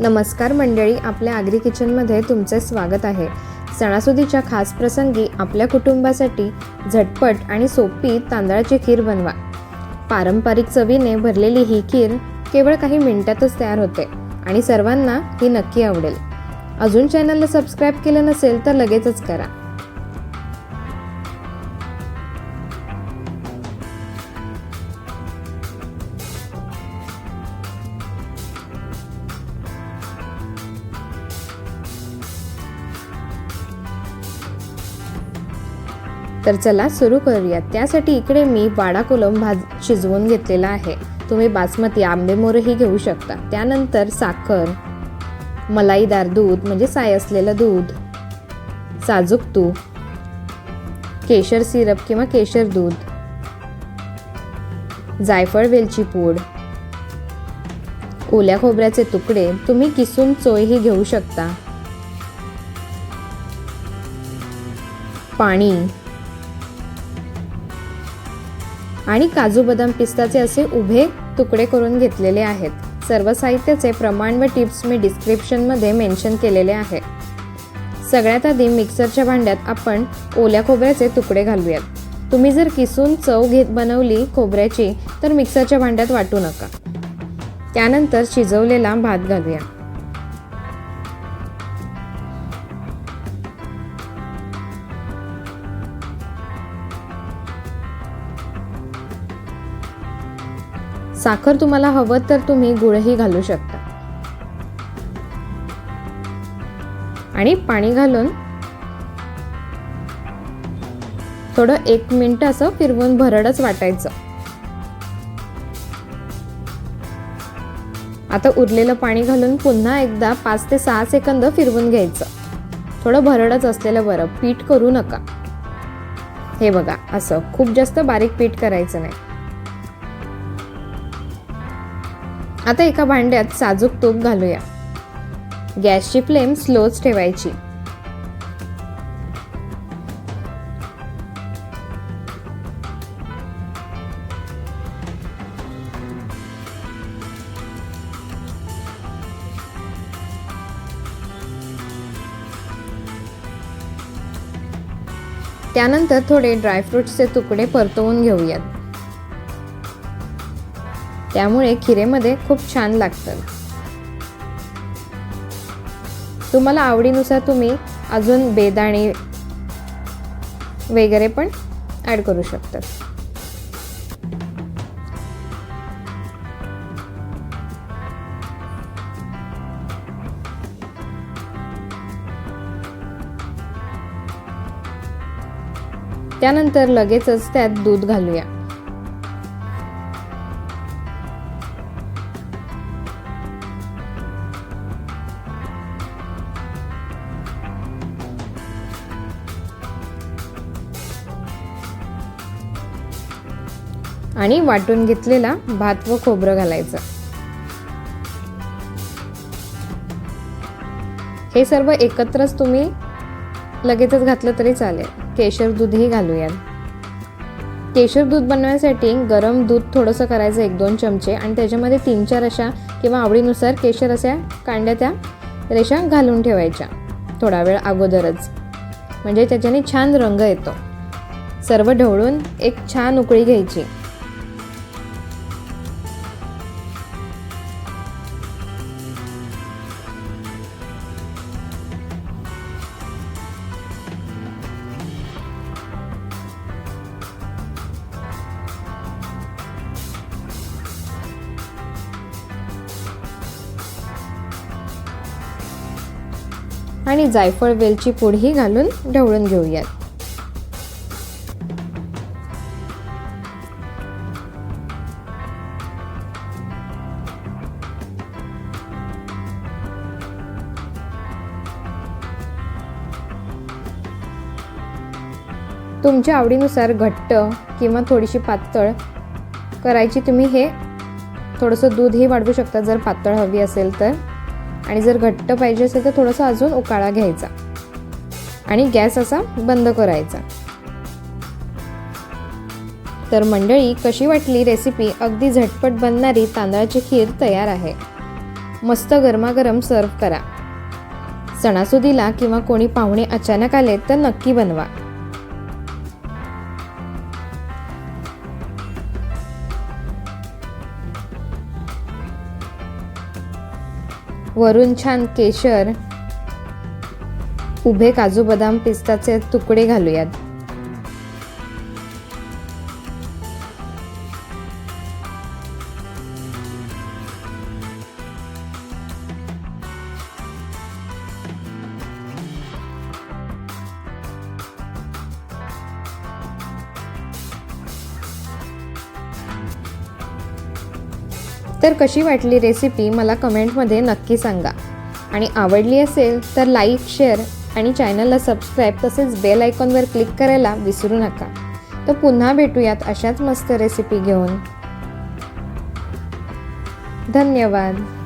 नमस्कार मंडळी आपल्या आगरी किचनमध्ये तुमचे स्वागत आहे. सणासुदीच्या खास प्रसंगी आपल्या कुटुंबासाठी झटपट आणि सोपी तांदळाची खीर बनवा. पारंपरिक चवीने भरलेली ही खीर केवळ काही मिनिटातच तयार होते आणि सर्वांना ही नक्की आवडेल. अजून चॅनलला सबस्क्राईब केलं नसेल तर लगेचच करा. तर चला सुरू करूया. त्यासाठी इकडे मी वाडा कोलम भाज शिजवून घेतलेला आहे. तुम्ही बासमती आंबेमोरही घेऊ शकता. त्यानंतर साखर मलाईदार दूध म्हणजे साय असलेलं दूध साजूक तूप केशर सिरप किंवा केशर दूध जायफळ वेलची पूड ओल्या खोबऱ्याचे तुकडे तुम्ही किसून चोयही घेऊ शकता. पाणी आणि काजू बदाम पिस्ताचे असे उभे तुकडे करून घेतलेले आहेत. सर्व साहित्याचे प्रमाण व टिप्स मी डिस्क्रिप्शनमध्ये मेन्शन केलेले आहे. सगळ्यात आधी मिक्सरच्या भांड्यात आपण ओल्या खोबऱ्याचे तुकडे घालूयात. तुम्ही जर किसून चव घेत बनवली खोबऱ्याची तर मिक्सरच्या भांड्यात वाटू नका. त्यानंतर शिजवलेला भात घालूया. साखर तुम्हाला हवं तर तुम्ही गुळही घालू शकता. आणि पाणी घालून थोडं एक मिनिट असं फिरवून भरडच वाटायचं. आता उरलेलं पाणी घालून पुन्हा एकदा पाच ते सहा सेकंद फिरवून घ्यायचं. थोडं भरडच असलेलं बरं पीठ करू नका. हे बघा असं खूप जास्त बारीक पीठ करायचं नाही. आता एका भांड्यात साजूक तूप घालूया. गॅसची फ्लेम स्लोच ठेवायची. त्यानंतर थोडे ड्रायफ्रुट्सचे तुकडे परतवून घेऊयात. त्यामुळे खिरेमध्ये खूप छान लागतं. तुम्हाला आवडीनुसार तुम्ही अजून बेदाणे वगैरे पण ॲड करू शकतात त्यानंतर लगेचच त्यात दूध घालूया. आणि वाटून घेतलेला भात व खोबरं घालायचं. हे सर्व एकत्रच तुम्ही लगेचच घातलं तरी चालेल. केशर दूधही घालूयात. केशर दूध बनवण्यासाठी गरम दूध थोडंसं करायचं एक दोन चमचे. आणि त्याच्यामध्ये तीन चार अशा किंवा आवडीनुसार केशर अशा कांड्या त्या रेषा घालून ठेवायच्या. थोडा वेळ अगोदरच. म्हणजे त्याच्याने छान रंग येतो. सर्व ढवळून एक छान उकळी घ्यायची. आणि जायफळ वेलची पूडही घालून ढवळून घेऊयात. तुमच्या आवडीनुसार घट्ट किंवा थोडीशी पातळ करायची तुम्ही हे. थोडंसं दूधही वाढवू शकता जर पातळ हवी असेल तर. आणि जर घट्ट पाहिजे असेल तर थोडंसं अजून उकाळा घ्यायचा. आणि गॅस असा बंद करायचा. तर मंडळी कशी वाटली रेसिपी? अगदी झटपट बनणारी तांदळाची खीर तयार आहे. मस्त गरमागरम सर्व करा. सणासुदीला किंवा कोणी पाहुणे अचानक आले तर नक्की बनवा. वरून छान केशर उभे काजू बदाम पिस्ताचे तुकडे घालूयात. तर कशी वाटली रेसिपी मला कमेंटमध्ये नक्की सांगा. आणि आवडली असेल तर लाईक शेअर आणि चॅनलला सबस्क्राईब तसेच बेल आयकॉनवर क्लिक करायला विसरू नका. तर पुन्हा भेटूयात अशाच मस्त रेसिपी घेऊन. धन्यवाद.